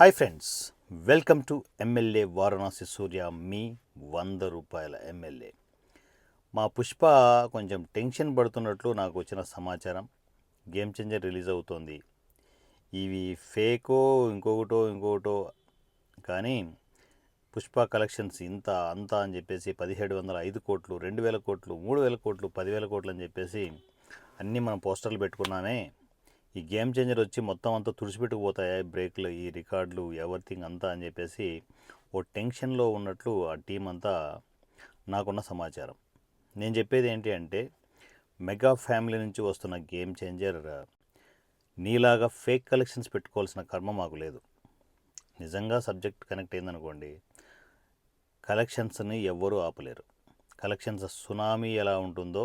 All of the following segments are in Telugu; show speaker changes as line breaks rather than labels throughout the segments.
Hi friends welcome to MLA Varanasi Surya మీ వంద రూపాయల ఎమ్మెల్యే. మా పుష్ప కొంచెం టెన్షన్ పడుతున్నట్లు నాకు వచ్చిన సమాచారం. గేమ్ చేంజర్ రిలీజ్ అవుతోంది. ఇవి ఫేకో ఇంకొకటో ఇంకొకటో కానీ పుష్ప కలెక్షన్స్ ఇంత అంత అని చెప్పేసి పదిహేడు వందల ఐదు కోట్లు రెండు వేల కోట్లు మూడు వేల కోట్లు పదివేల కోట్లు అని చెప్పేసి అన్నీ మనం పోస్టర్లు పెట్టుకున్నామే. ఈ గేమ్ చేంజర్ వచ్చి మొత్తం అంతా తుడిచిపెట్టుకుపోతాయి? బ్రేక్లు ఈ రికార్డులు ఎవ్రీథింగ్ అంతా అని చెప్పేసి ఓ టెన్షన్లో ఉన్నట్లు ఆ టీం అంతా నాకున్న సమాచారం. నేను చెప్పేది ఏంటి అంటే మెగా ఫ్యామిలీ నుంచి వస్తున్న గేమ్ చేంజర్ నీలాగా ఫేక్ కలెక్షన్స్ పెట్టుకోవాల్సిన కర్మ మాకు లేదు. నిజంగా సబ్జెక్ట్ కనెక్ట్ అయిందనుకోండి కలెక్షన్స్ని ఎవ్వరూ ఆపలేరు. కలెక్షన్స్ సునామీ ఎలా ఉంటుందో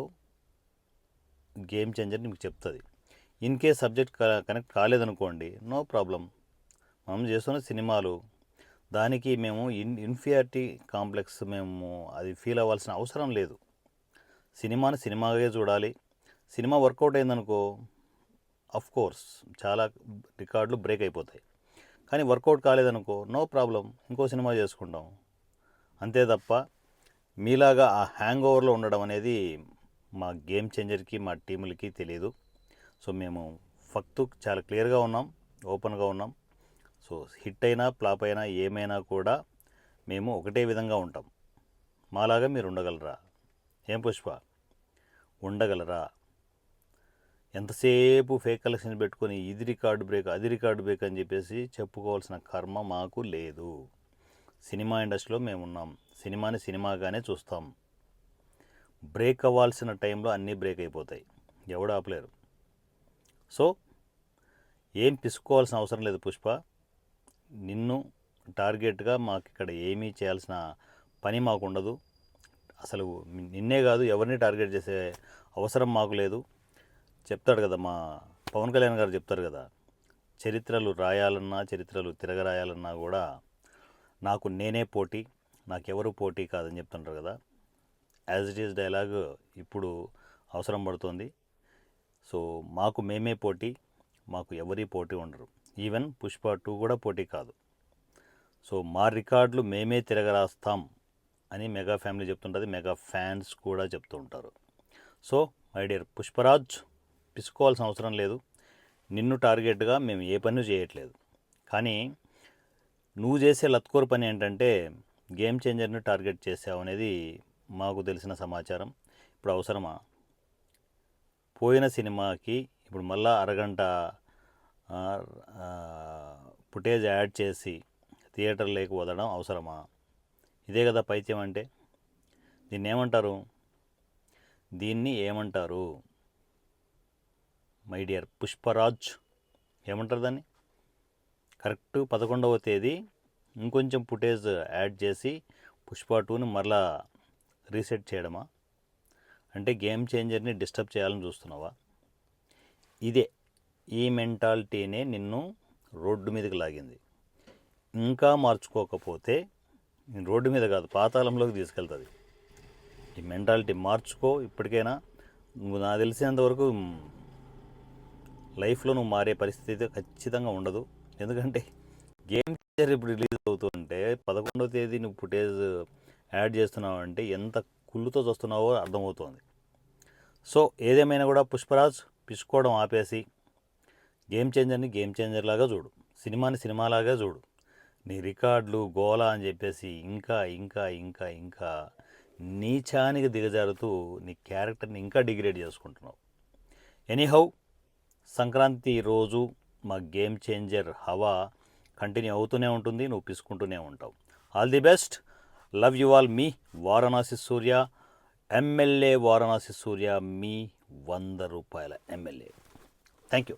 గేమ్ చేంజర్ మీకు చెప్తుంది. ఇన్ కేస్ సబ్జెక్ట్ కనెక్ట్ కాలేదనుకోండి నో ప్రాబ్లం. మనం చేస్తున్న సినిమాలు దానికి మేము ఇన్ ఇన్ఫియారిటీ కాంప్లెక్స్ మేము అది ఫీల్ అవ్వాల్సిన అవసరం లేదు. సినిమాని సినిమాగా చూడాలి. సినిమా వర్కౌట్ అయిందనుకో అఫ్ కోర్స్ చాలా రికార్డులు బ్రేక్ అయిపోతాయి. కానీ వర్కౌట్ కాలేదనుకో నో ప్రాబ్లం ఇంకో సినిమా చేసుకుంటాం. అంతే తప్ప మీలాగా ఆ హ్యాంగ్ ఓవర్లో ఉండడం అనేది మా గేమ్ చేంజర్కి మా టీములకి తెలియదు సో మేము ఫక్తు చాలా క్లియర్గా ఉన్నాం ఓపెన్గా ఉన్నాం. సో హిట్ అయినా ఫ్లాప్ అయినా ఏమైనా కూడా మేము ఒకటే విధంగా ఉంటాం. మాలాగా మీరు ఉండగలరా? ఏం పుష్ప? ఉండగలరా? ఎంతసేపు ఫేక్ కలెక్షన్ పెట్టుకొని ఇది రికార్డు బ్రేక్ అది రికార్డు బ్రేక్ అని చెప్పేసి చెప్పుకోవాల్సిన కర్మ మాకు లేదు. సినిమా ఇండస్ట్రీలో మేము ఉన్నాం. సినిమాని సినిమాగానే చూస్తాం. బ్రేక్ అవ్వాల్సిన టైంలో అన్నీ బ్రేక్ అయిపోతాయి. ఎవడు ఆపలేరు. సో ఏం పిసుకోవాల్సిన అవసరం లేదు పుష్ప. నిన్ను టార్గెట్గా మాకు ఇక్కడ ఏమీ చేయాల్సిన పని మాకు ఉండదు అసలు నిన్నే కాదు ఎవరిని టార్గెట్ చేసే అవసరం మాకు లేదు. చెప్తాడు కదా మా పవన్ కళ్యాణ్ గారు చెప్తారు కదా చరిత్రలు రాయాలన్నా చరిత్రలు తిరగరాయాలన్నా కూడా నాకు నేనే పోటీ నాకెవరు పోటీ కాదని చెప్తుంటారు కదా. యాజ్ ఇట్ ఈస్ డైలాగ్ ఇప్పుడు అవసరం పడుతుంది. సో మాకు మేమే పోటీ మాకు ఎవరి పోటీ ఉండరు. ఈవెన్ పుష్ప టూ కూడా పోటీ కాదు. సో మా రికార్డులు మేమే తిరగరాస్తాం అని మెగా ఫ్యామిలీ చెప్తుంటుంది మెగా ఫ్యాన్స్ కూడా చెప్తూ ఉంటారు. సో మై డియర్ పుష్పరాజ్ పిసుకోవాల్సిన అవసరం లేదు. నిన్ను టార్గెట్గా మేము ఏ పని చేయట్లేదు. కానీ నువ్వు చేసే లత్కోర్ పని ఏంటంటే గేమ్ చేంజర్ని టార్గెట్ చేసావు అనేది మాకు తెలిసిన సమాచారం. ఇప్పుడు అవసరమా? పోయిన సినిమాకి ఇప్పుడు మళ్ళా అరగంట ఫుటేజ్ యాడ్ చేసి థియేటర్లోకి వదలడం అవసరమా? ఇదే కదా పైత్యం అంటే. దీన్ని ఏమంటారు దీన్ని ఏమంటారు? మై డియర్ పుష్పరాజ్ ఏమంటారు దాన్ని? కరెక్ట్ పదకొండవ తేదీ ఇంకొంచెం ఫుటేజ్ యాడ్ చేసి పుష్ప టూని మరలా రీసెట్ చేయడమా? అంటే గేమ్ చేంజర్ని డిస్టర్బ్ చేయాలని చూస్తున్నావా? ఇదే ఈ మెంటాలిటీనే నిన్ను రోడ్డు మీదకి లాగింది. ఇంకా మార్చుకోకపోతే నేను రోడ్డు మీద కాదు పాతాళంలోకి తీసుకెళ్తుంది. ఈ మెంటాలిటీ మార్చుకో ఇప్పటికైనా నువ్వు నాకు తెలిసినంతవరకు లైఫ్లో నువ్వు మారే పరిస్థితి అయితే ఖచ్చితంగా ఉండదు. ఎందుకంటే గేమ్ చేంజర్ ఇప్పుడు రిలీజ్ అవుతుంటే పదకొండవ తేదీ నువ్వు ఫుటేజ్ యాడ్ చేస్తున్నావు అంటే ఎంత కుళ్ళుతో చూస్తున్నావో అర్థమవుతోంది. సో ఏదేమైనా కూడా పుష్పరాజ్ పిచ్చుకోవడం ఆపేసి గేమ్ చేంజర్ని గేమ్ చేంజర్ లాగా చూడు. సినిమాని సినిమాలాగా చూడు. నీ రికార్డులు గోలా అని చెప్పేసి ఇంకా ఇంకా ఇంకా ఇంకా నీచానికి దిగజారుతూ నీ క్యారెక్టర్ని ఇంకా డిగ్రేడ్ చేసుకుంటున్నావు. ఎనీహౌ సంక్రాంతి రోజు మా గేమ్ చేంజర్ హవా కంటిన్యూ అవుతూనే ఉంటుంది నువ్వు పిసుకుంటూనే ఉంటావు. All the best! Love you all me Varanasi Surya. MLA Varanasi Surya మీ వంద రూపాయల ఎమ్మెల్యే. Thank you